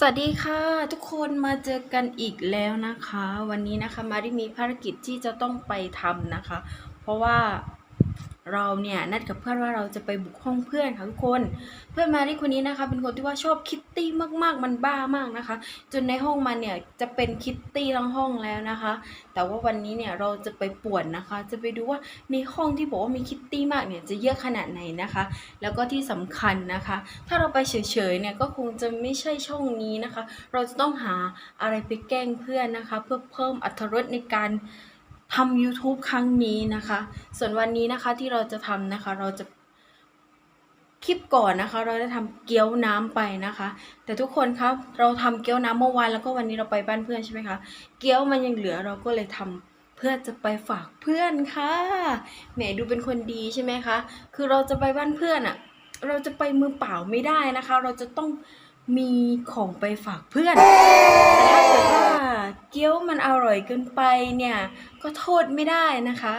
สวัสดีค่ะ ทุกคนมาเจอกันอีกแล้วนะคะ วันนี้นะคะมารีมีภารกิจที่จะต้องไปทำนะคะ เพราะว่า เราเนี่ยนัดกับเพื่อนว่าเราจะไปบุกห้องเพื่อนค่ะทุกคน เพื่อนมาที่คนนี้นะคะ เป็นคนที่ว่าชอบคิตตี้มากๆ มันบ้ามากนะคะ จนในห้องมันเนี่ยจะเป็นคิตตี้ทั้งห้องแล้วนะคะ แต่ว่าวันนี้เนี่ยเราจะไปป่วนนะคะ จะไปดูว่าในห้องที่บอกว่ามีคิตตี้มากเนี่ยจะเยอะขนาดไหนนะคะ แล้วก็ที่สำคัญนะคะ ถ้าเราไปเฉยๆเนี่ยก็คงจะไม่ใช่ช่องนี้นะคะ เราจะต้องหาอะไรไปแกล้งเพื่อนนะคะ เพื่อเพิ่มอรรถรสในการ ทำ YouTube ครั้งนี้นะคะ ส่วนวันนี้นะคะที่เราจะทำนะคะ เราจะคลิปก่อนนะคะ เราได้ทำเกี๊ยวน้ำไปนะคะ แต่ทุกคนครับเราทำเกี๊ยวน้ำเมื่อวานแล้วก็วันนี้เราไปบ้านเพื่อนใช่ไหมคะเกี๊ยวมันยังเหลือเราก็เลยทำเพื่อจะไปฝากเพื่อนค่ะแหมดูเป็นคนดีใช่ไหมคะ คือเราจะไปบ้านเพื่อนอะเราจะไปมือเปล่าไม่ได้นะคะ เราจะต้องมีของไปฝากเพื่อนแต่ถ้าเกิดว่า เกี๊ยวมันอร่อยเกินไปเนี่ย ก็โทษไม่ได้นะคะ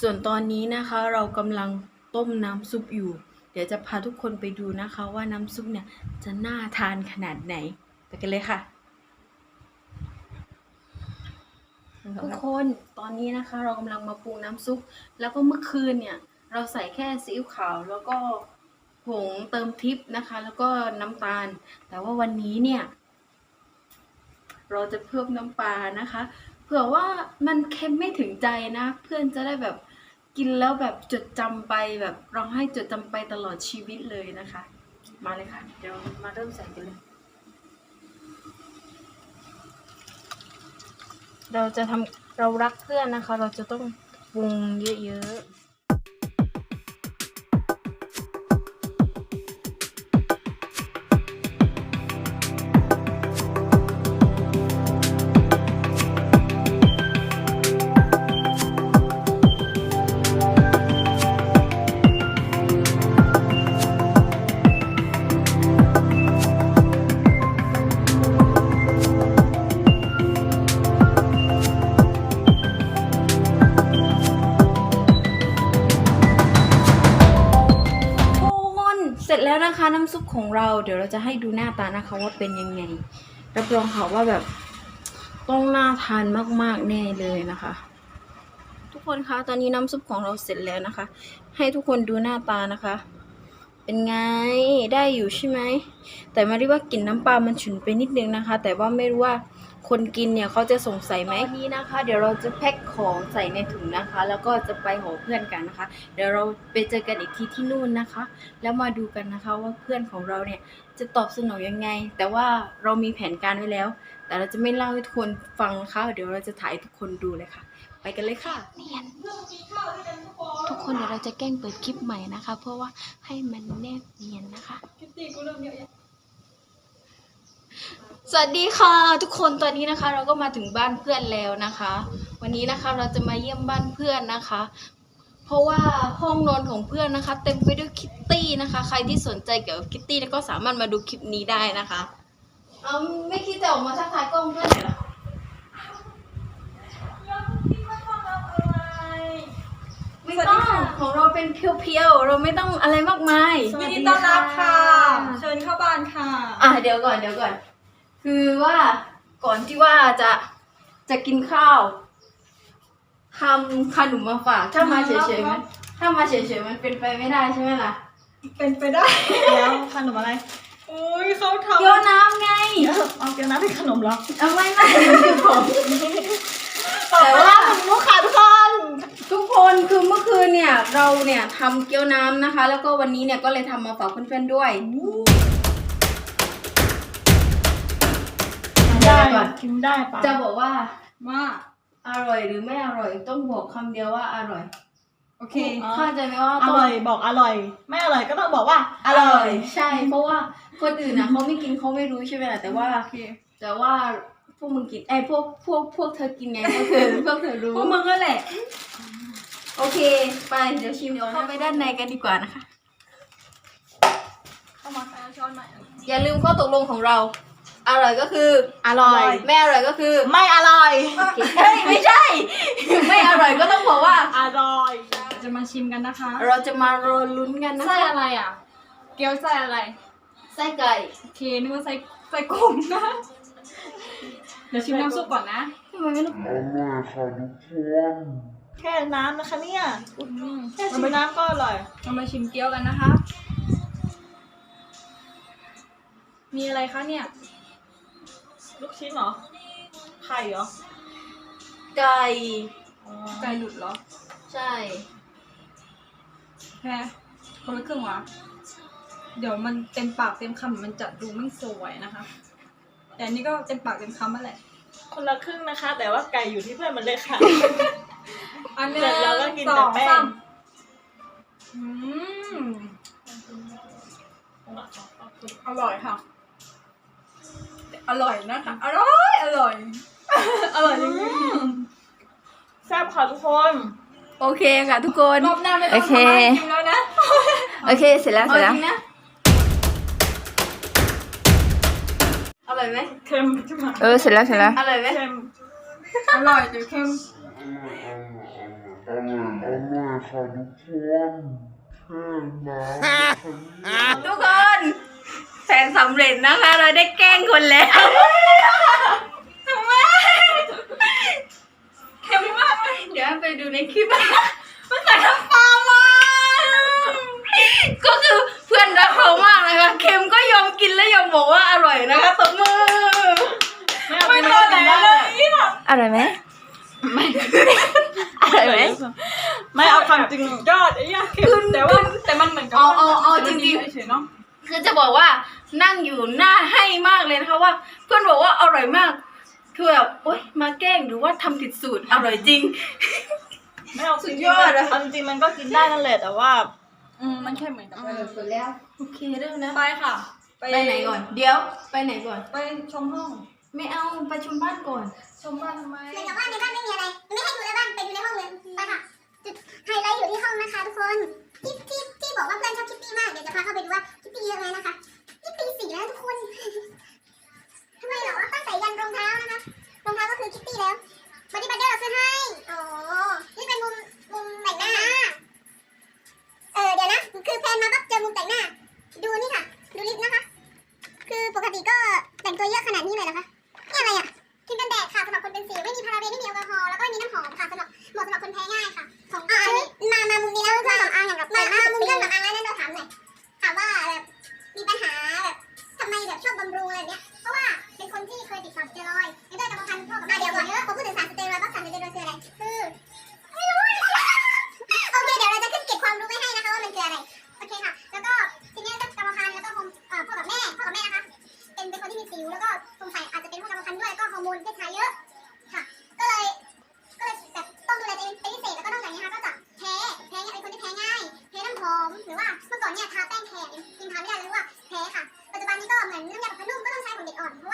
ส่วนตอนนี้นะคะเรากำลังต้มน้ำซุปอยู่ เดี๋ยวจะพาทุกคนไปดูนะคะ ว่าน้ำซุปเนี่ยจะน่าทานขนาดไหน ไปกันเลยค่ะ ทุกคนตอนนี้นะคะ เรากำลังมาปรุงน้ำซุป แล้วก็เมื่อคืนเนี่ย เราใส่แค่ซีอิ๊วขาวแล้วก็ผงเติมทิปนะคะ แล้วก็น้ำตาล แต่ว่าวันนี้เนี่ย เราจะเพิ่มน้ำปลานะคะ เผื่อว่ามันเค็มไม่ถึงใจนะ เพื่อนจะได้แบบกินแล้วแบบจดจำไปแบบร้องให้จดจำไปตลอดชีวิตเลยนะคะ มาเลยค่ะ เดี๋ยวมาเริ่มใส่กันเลย เราจะทำเรารักเพื่อนนะคะ เราจะต้องปรุงเยอะๆ ซุปของเราเดี๋ยวเราจะให้ดูหน้าตานะคะว่าเป็นยังไง รับรองค่ะว่าแบบต้องน่าทานมากๆแน่เลยนะคะ ทุกคนคะตอนนี้น้ำซุปของเราเสร็จแล้วนะคะ ให้ทุกคนดูหน้าตานะคะ เป็นไงได้อยู่ใช่ไหมแต่มารีว่ากลิ่นน้ำปลามันฉุนไปนิดนึงนะคะ แต่ว่าไม่รู้ว่า คนกินเนี่ยเขาจะสงสัยไหมนี้นะคะ เดี๋ยวเราจะแพ็คของใส่ในถุงนะคะ แล้วก็จะไปหอเพื่อนกันนะคะ เดี๋ยวเราไปเจอกันอีกทีที่นู่นนะคะ แล้วมาดูกันนะคะว่าเพื่อนของเราเนี่ยจะตอบสนองยังไง แต่ว่าเรามีแผนการไว้แล้ว แต่เราจะไม่เล่าให้ทุกคนฟังนะคะเดี๋ยวเราจะถ่ายให้ทุกคนดูเลยค่ะ ไปกันเลยค่ะเนียนทุกคนเดี๋ยวเราจะแกล้งเปิดคลิปใหม่นะคะ เพื่อว่าให้มันแนบเนียนนะคะ สวัสดีค่ะทุกคนตอนนี้นะคะ เราก็มาถึงบ้านเพื่อนแล้วนะคะ วันนี้นะคะเราจะมาเยี่ยมบ้านเพื่อนนะคะ เพราะว่าห้องนอนของเพื่อนนะคะ เต็มไปด้วยคิตตี้นะคะ ใครที่สนใจเกี่ยวกับคิตตี้ก็สามารถมาดูคลิปนี้ได้นะคะเอาไม่คิดจะออกมาทักทายกล้องเพื่อนหน่อยเหรอไม่ต้องของเราเป็นเพียวๆเราไม่ต้องอะไรมากมายยินดีต้อนรับค่ะ เชิญเข้าบ้านค่ะ อะเดี๋ยวก่อนเดี๋ยวก่อน คือว่าก่อนที่ว่าจะจะกินข้าวทำขนมมาฝากถ้ามาเฉยๆมันถ้ามาเฉยๆมันเป็นไปไม่ได้ใช่ไหมล่ะ เป็นไปได้แล้วขนมอะไรอุ้ยเขาทำเกี๊ยวน้ำไงเอาเกี๊ยวน้ำเป็นขนมเหรอเอาไม่ไม่คือผมแต่แต่ว่าว่าขนมลูกค้าทุกคนทุกคนคือเมื่อคืนเนี่ยเราเนี่ยทำเกี๊ยวน้ำนะคะ แล้วก็วันนี้เนี่ยก็เลยทำมาฝากเพื่อนๆด้วย ได้ก่อนกินได้ปะจะบอกว่าว่าอร่อยหรือไม่อร่อยต้องบอกคำเดียวว่าอร่อยโอเค เข้าใจไหมว่าอต้องร่อยบอกอร่อย ไม่อร่อยก็ต้องบอกว่าอร่อย ใช่ เพราะว่าคนอื่นนะเขาไม่กินเขาไม่รู้ใช่ไหมล่ะแต่ว่า โอเคแต่ว่าพวกมึงกินไอ้ยพวกพวกพวกเธอกินไงพวกเธอพวกเธอรู้ พวกมึงก็แหละ โอเค ไปเดี๋ยวชิมเดี๋ยวเข้าไปด้านในกันดีกว่านะคะ เข้ามาใส่ช้อนใหม่อย่าลืมข้อตกลงของเรา อร่อยก็คืออร่อย ไม่อร่อยก็คือ ไม่อร่อย เฮ้ยไม่ใช่ ไม่อร่อยก็ต้องบอกว่า อร่อยจะมาชิมกันนะคะ เราจะมาโรยลุ้นกันนะไส้อะไรอะ เกี๊ยวไส้อะไร ไส้ไก่โอเคนึกว่าไส้ไส้กุ้งนะ เดี๋ยวชิมน้ำซุปก่อนนะทำไมไม่รู้ Olha, Raducone. แค่น้ำนะคะเนี่ยแค่ชิมน้ำก็อร่อย เรามาชิมเกี๊ยวกันนะคะ มีอะไรคะเนี่ย ลูกชิ้นเหรอ ไข่เหรอ ไก่ไก่หลุดเหรอใช่แค่คนละครึ่งวะเดี๋ยวมันเต็มปากเต็มคำมันจะดูไม่สวยนะคะ แต่อันนี้ก็เต็มปากเต็มคำนั่นแหละ คนละครึ่งนะคะ แต่ว่าไก่อยู่ที่เพื่อนมันเลยค่ะ อันนึ่เสร็จแล้ก็กินแต่แป้งอืม อร่อยค่ะ อร่อยนะคะ อร่อย อร่อย อร่อยจริงแซ่บค่ะทุกคน โอเคค่ะทุกคน รอบนาไม่ต้โอเคกินแล้วนะโอเค เสร็จแล้ว เสร็จแล้วอร่อยไหมเค็มใช่ไหมเออ เสร็จแล้ว เสร็จแล้ว อร่อยไหมเค็มอร่อยหรืเค็ม Amen. Amen. Amen. Amen. Amen. ทุกคน แฟนสำเร็จนะคะ เราได้แกล้งคนแล้ว ทำไมเข้มมากเลยเดี๋ยวไปดูในคลิปนะมันใส่น้ำปลามากก็คือเพื่อนรักเขามากนะคะเข้มก็ยอมกินและยอมบอกว่าอร่อยนะคะตบมือ ไม่ตอนไหนเลยอร่อยไหมไม่อร่อยไหม ไม่เอาความจริงยอดไอ้เหี้ยาคือแต่ว่าแต่มันเหมือนกับเอาเอาเอาจริงๆ เฉยๆเนาะ คือจะบอกว่านั่งอยู่หน้าให้มากเลยนะคะว่า เพื่อนบอกว่าอร่อยมากคือแบบโอ๊ยมาแกล้งหรือว่าทำผิดสูตรอร่อยจริง ไม่เอาสุดยอดอะเอาจริงมันก็กินได้นั่นแหละแต่ว่า อืมมันแค่เหมือนกับสุดแล้ว โอเคเรื่องนะไปค่ะ ไปไหนก่อน เดี๋ยวไปไหนก่อน ไปชมห้อง ไม่เอาไปชมบ้านก่อน ชมบ้านทำไม แต่ว่านี่ก หรือว่าเมื่อก่อนเนี่ยทาแป้งแข็งกินทาไม่ได้เลยว่าแพ้ค่ะ ปัจจุบันนี้ก็เหมือนน้ำยาปรับผ้นุ่มก็ต้องใช้ของเด็กอ่อนเพราะว่า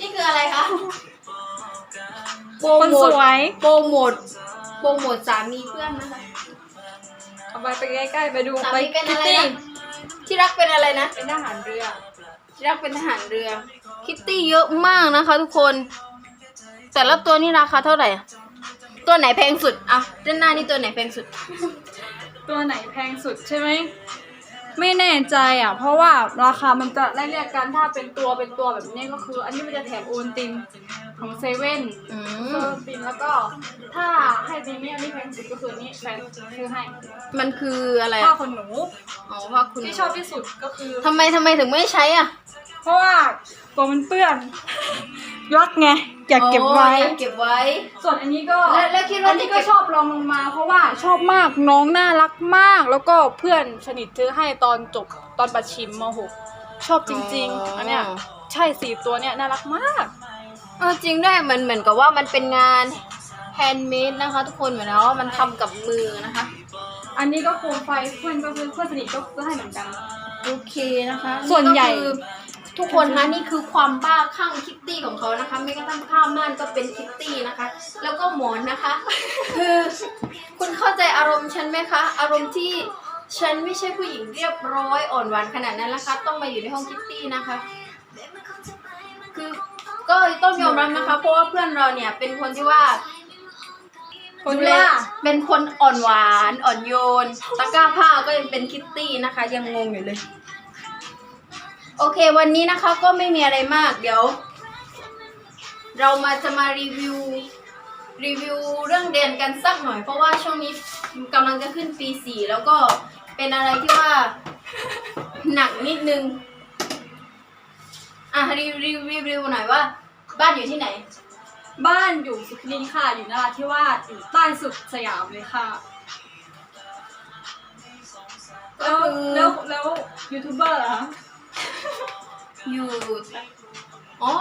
นี่คืออะไรคะโปรโมสทโปรโมทโปรโมทสามีเพื่อนนะคะ เอาไปไปใกล้ๆไปดูไปคิตตี้ที่รักเป็นอะไรนะ เป็นทหารเรือ ที่รักเป็นทหารเรือ คิตตี้เยอะมากนะคะทุกคน แต่ละตัวนี่ราคาเท่าไหร่ตัวไหนแพงสุดอะด้านหน้านี่ตัวไหนแพงสุด ตัวไหนแพงสุดใช่ไหม ไม่แน่ใจอะ เพราะว่าราคามันจะไล่เรียกกันถ้าเป็นตัวเป็นตัวแบบนี้ก็คือ อันนี้มันจะแถมโอนตินของเซเว่นอืโอมนตินแล้วก็ถ้าให้ดีนี่อันนี้แพงสุดก็คืออันนี้แฟนซื้อให้มันคืออะไรผ้าอะขนหนูอ๋อว่าคุณที่ชอบที่สุดก็คือ ทำไมทำไมถึงไม่ใช้อะ เพราะว่าตัวมันเปื้อน รักไงอยากเก็บไว้อ๋ออยากเก็บไว้ ส่วนอันนี้ก็แล้วแล้วคิดว่าอันนี้ก็จะเก็บ ชอบลองลงมา เพราะว่าชอบมากน้องน่ารักมาก แล้วก็เพื่อนสนิทซื้อให้ตอนจบตอนประชิมม .6 ชอบจริงๆอันเนี้ยใช่สี่ตัวเนี้ยน่ารักมาก เออจริงด้วยมันเหมือนกับว่ามันเป็นงานแฮนด์เมดนะคะ ทุกคนเหมือนว่ามันทำกับมือนะคะ อันนี้ก็โคมไฟเพื่อนก็คือเพื่อนสนิทก็ซื้อให้เหมือนกัน โอเคนะคะส่วนใหญ่ ก็คือทุกคนคะนี่คือความบ้าคลั่งคิ ตตี้ของเขานะคะไม่กระทั่งผ้าม่านก็เป็นคิตตี้นะคะ แล้วก็หมอนนะคะคือคุณเข้าใจอารมณ์ฉันไหมคะ อารมณ์ที่ฉันไม่ใช่ผู้หญิงเรียบร้อยอ่อนหวานขนาดนั้นนะคะ ต้องมาอยู่ในห้องคิตตี้นะคะ คือก็ต้องยอมรับนะคะ เพราะว่าเพื่อนเราเนี่ยเป็นคนที่ว่าคนดูแลว่าเป็นคนอ่อนหวานอ่อนโยน ตะกร้าผ้าก็ยังเป็นคิตตี้นะคะ ยังงงอยู่เลย โอเค วันนี้นะคะก็ไม่มีอะไรมากเดี๋ยว เรามาจะมารีวิวรีวิวเรื่องเรียนกันสักหน่อย เพราะว่าช่วงนี้กำลังจะขึ้นปีสี่แล้วก็เป็นอะไรที่ว่า หนักนิดนึง อะรีวิวรีวิวหน่อยว่า บ้านอยู่ที่ไหน บ้านอยู่สุขิรินทร์ค่ะ อยู่นราธิวาสอยู่ใต้สุดสยามเลยค่ะก็แล้วคือแล้วแล้วยูทูบเบอร์เหรอคะ อยู่ อ๋อ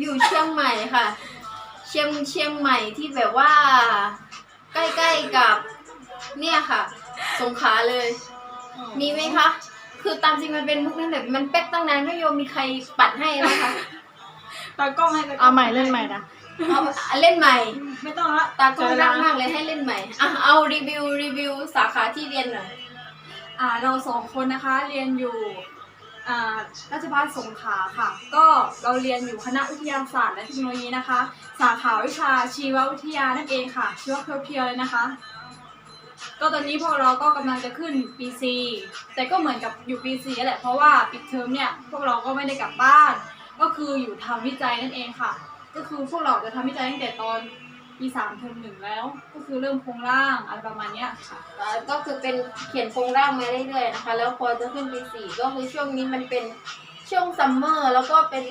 อยู่เชียงใหม่ค่ะ เชียงเชียงใหม่ที่แบบว่า ใกล้ๆกับ เนี่ยค่ะ สงขลาเลย มีไหมคะ คือตามจริงมันเป็นมุกนั่นแหละมันเป๊กตั้งนานไม่ยอมมีใครปัดให้นะคะตากล้องให้ตากล้เอาองใหม่เล่นใหม่นะเอาเล่นใหม่ ไม่ต้องละตากล้องรักมากเลยให้เล่นใหม่อะเอารีวิวรีวิวสาขาที่เรียนหน่อยอ่าเราสองคนนะคะเรียนอยู่อ่า ราชภัฏสงขลาค่ะ ก็เราเรียนอยู่คณะวิทยาศาสตร์และเทคโนโลยีนะคะ สาขาวิชาชีววิทยานั่นเองค่ะ ชีวเพียวๆเลยนะคะ ก็ตอนนี้พวกเราก็กำลังจะขึ้นปี C แต่ก็เหมือนกับอยู่ปี C แหละ เพราะว่าปิดเทอมเนี่ยพวกเราก็ไม่ได้กลับบ้าน ก็คืออยู่ทำวิจัยนั่นเองค่ะ ก็คือพวกเราจะทำวิจัยตั้งแต่ตอน ปีสามเทอมหนึ่งแล้ว ก็คือเริ่มโครงร่างอะไรประมาณเนี้ยค่ะ ก็คือเป็นเขียนโครงร่างมาเรื่อยๆนะคะ แล้วพอจะขึ้นปีสี่ก็คือช่วงนี้มันเป็นช่วงซัมเมอร์แล้วก็เป็น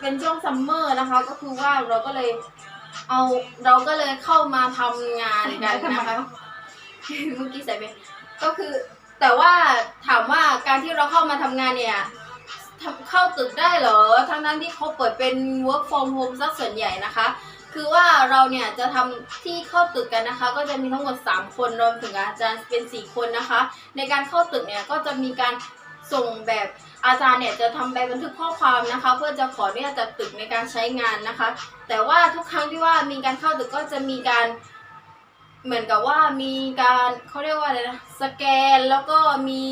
เป็นช่วงซัมเมอร์นะคะ ก็คือว่าเราก็เลยเอาเราก็เลยเข้ามาทำงานกันนะคะเมื่อกี้ใส่ไปก็คือแต่ว่าถามว่าการที่เราเข้ามาทำงานเนี่ย ทำเข้าตึกได้เหรอ ทั้งนั้นที่เขาเปิดเป็น work from home ซะส่วนใหญ่นะคะ คือว่าเราเนี่ยจะทำที่เข้าตึกกันนะคะ ก็จะมีทั้งหมด 3 คนรวมถึงอาจารย์เป็น 4 คนนะคะ ในการเข้าตึกเนี่ยก็จะมีการส่งแบบอาจารย์เนี่ยจะทำใบบันทึกข้อความนะคะ เพื่อจะขออนุญาตจากตึกในการใช้งานนะคะ แต่ว่าทุกครั้งที่ว่ามีการเข้าตึกก็จะมีการเหมือนกับว่ามีการเขาเรียกว่าอะไรนะสแกนแล้วก็มี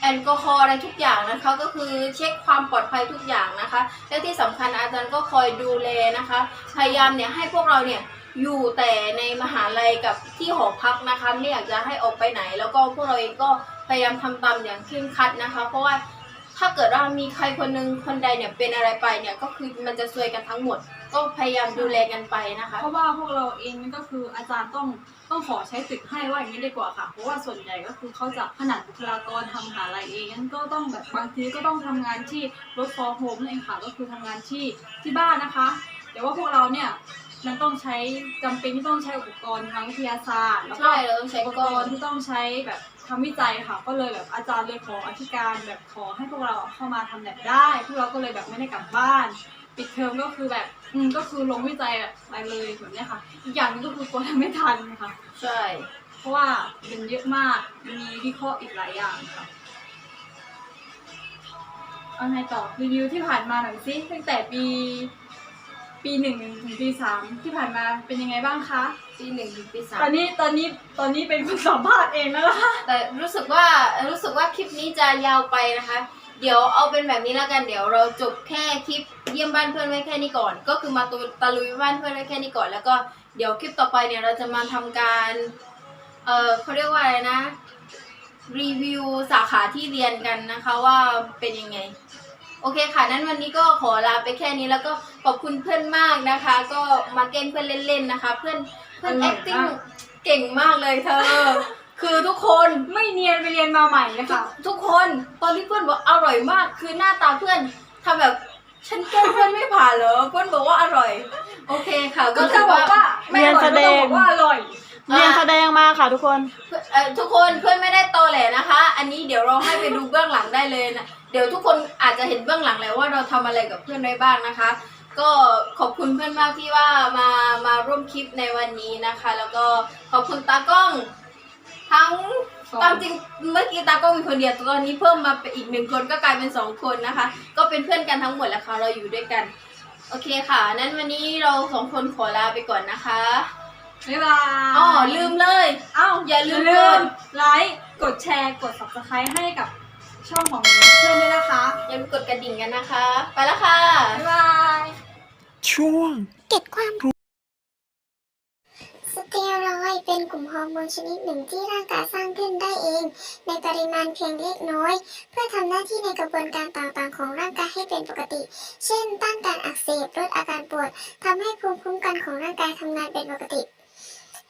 แอลกอฮอล์อะไรทุกอย่างนะคะก็คือเช็คความปลอดภัยทุกอย่างนะคะ และที่สำคัญอาจารย์ก็คอยดูแลนะคะ พยายามเนี่ยให้พวกเราเนี่ยอยู่แต่ในมหาลัยกับที่หอพักนะคะไม่อยากจะให้ออกไปไหน แล้วก็พวกเราเองก็พยายามทำตามอย่างเคร่งครัดนะคะ เพราะว่าถ้าเกิดว่ามีใครคนหนึงคนใดเนี่ยเป็นอะไรไปเนี่ยก็คือมันจะซวยกันทั้งหมด ก็พยายามดูแลกันไปนะคะ เพราะว่าพวกเราเองนี่ก็คืออาจารย์ต้องต้องขอใช้ตึกให้ว่าอย่างนี้ดีกว่าค่ะ เพราะว่าส่วนใหญ่ก็คือเขาจะขนาดบุคลากรทำมหาลัยเองงั้นก็ต้องแบบบางทีก็ต้องทำงานที่รถฟอร์โฮมนั่นเองค่ะ ก็คือทำงานที่ที่บ้านนะคะ แต่ว่าพวกเราเนี่ยมันต้องใช้จำเป็นที่ต้องใช้อุปกรณ์ทางวิทยาศาสตร์แล้วก็ใช่เราต้องใช้อุปกล้กองรณ์ที่ต้องใช้แบบทำวิจัยค่ะ ก็เลยแบบอาจารย์เลยขออธิการแบบขอให้พวกเราเข้ามาทำแบบได้พวกเราก็เลยแบบไม่ได้กลับบ้าน ปิดเทอมก็คือแบบ อืมก็คือลงวิจัยแบบไปเลยแบบเนี้ยค่ะ อีกอย่างหนึงก็คือกลัวทำไม่ทันค่ะ ใช่ เพราะว่าเป็นเยอะมาก มีวิเคราะห์อีกหลายอย่างค่ะเอาไงต่อรีวิวที่ผ่านมาหน่อยสิตั้งแต่ปี ปีหนึ่งถึงปีสามที่ผ่านมาเป็นยังไงบ้างคะ ปีหนึ่งถึงปีสาตอมนนี้ตอนนี้ตอนนี้เป็นคนสัมภาษณ์เองแล้วล่ะค่ะ แต่รู้สึกว่ารู้สึกว่าคลิปนี้จะยาวไปนะคะ เดี๋ยวเอาเป็นแบบนี้แล้วกันเดี๋ยวเราจบแค่คลิปเยี่ยมบ้านเพื่อนไว้แค่นี้ก่อน ก็คือมาตูตะลุยบ้านเพื่อนไว้แค่นี้ก่อน แล้วก็เดี๋ยวคลิปต่อไปเนี่ยเราจะมาทำการ เออเขาเรียกว่าอะไรนะ รีวิวสาขาที่เรียนกันนะคะว่าเป็นยังไง โอเคค่ะนั้นวันนี้ก็ขอลาไปแค่นี้แล้วก็ขอบคุณเพื่อนมากนะคะ ก็มาเกณฑ์เพื่อนเล่นๆนะคะ เพื่อนเพื่อนอร่อย acting มากเก่งมากเลยเธอ คือทุกคนไม่เนียนไปเรียนมาใหม่เลยทุกค่ะ ทุกคนตอนที่เพื่อนบอกอร่อยมาก คือหน้าตาเพื่อนทำแบบฉันแกล้งเพื่อนไม่ผ่านเหรอเพื่อนบอกว่าอร่อย โอเคค่ะ ก็ก็เธถืออบอกว่าว่าไม่อร่อยก็ต้องบอกว่าอร่อย เรียนแสดงมาค่ะทุกคนเพื่อนเอ่อทุกคนเพื่อนไม่ได้โตแหลนะคะ อันนี้เดี๋ยวเราให้ไปดูเบื้องหลังได้เลยนะเดี๋ยวทุกคนอาจจะเห็นเบื้องหลังแล้วว่าเราทำอะไรกับเพื่อนได้บ้างนะคะ ก็ขอบคุณเพื่อนมากที่ว่ามามาร่วมคลิปในวันนี้นะคะ แล้วก็ขอบคุณตากล้อง ทั้งสองตามจริงเมื่อกี้ตากล้องมีคนเดียวตอนนี้เพิ่มมาเป็นอีกหนึ่งคนก็กลายเป็นสองคนนะคะ ก็เป็นเพื่อนกันทั้งหมดแล้วค่ะเราอยู่ด้วยกัน โอเคค่ะ นั้นวันนี้เราสองคนขอลาไปก่อนนะคะบ๊ายบายอ๋อลืมเลยเอ้าอย่าลืมลืกมดไลค์กดแชร์กด subscribe ให้กับช่องของเพื่อนด้วยนะคะ อย่าลืมกดกระดิ่งกันนะคะ ไปแล้วค่ะบ๊ายบายเก็บความรู้ส เป็นกลุ่มฮอร์โมนชนิดหนึ่งที่ร่างกายสร้างขึ้นได้เอง ในปริมาณเพียงเล็กน้อย เพื่อทำหน้าที่ในกระบวนการต่างๆ ของร่างกายให้เป็นปกติ เช่น ต้านการอักเสบลดอาการปวดทำให้ภูมิคุ้มกันของร่างกายทำงานเป็นปกติ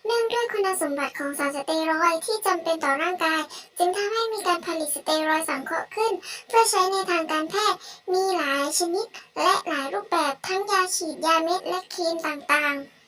เนื่องด้วยคุณสมบัติของสารสเตียรอยที่จำเป็นต่อร่างกาย จึงทำให้มีการผลิตสเตียรอยสังเคราะห์ขึ้น เพื่อใช้ในทางการแพทย์มีหลายชนิด และหลายรูปแบบทั้งยาฉีดยาเม็ดและครีมต่างๆ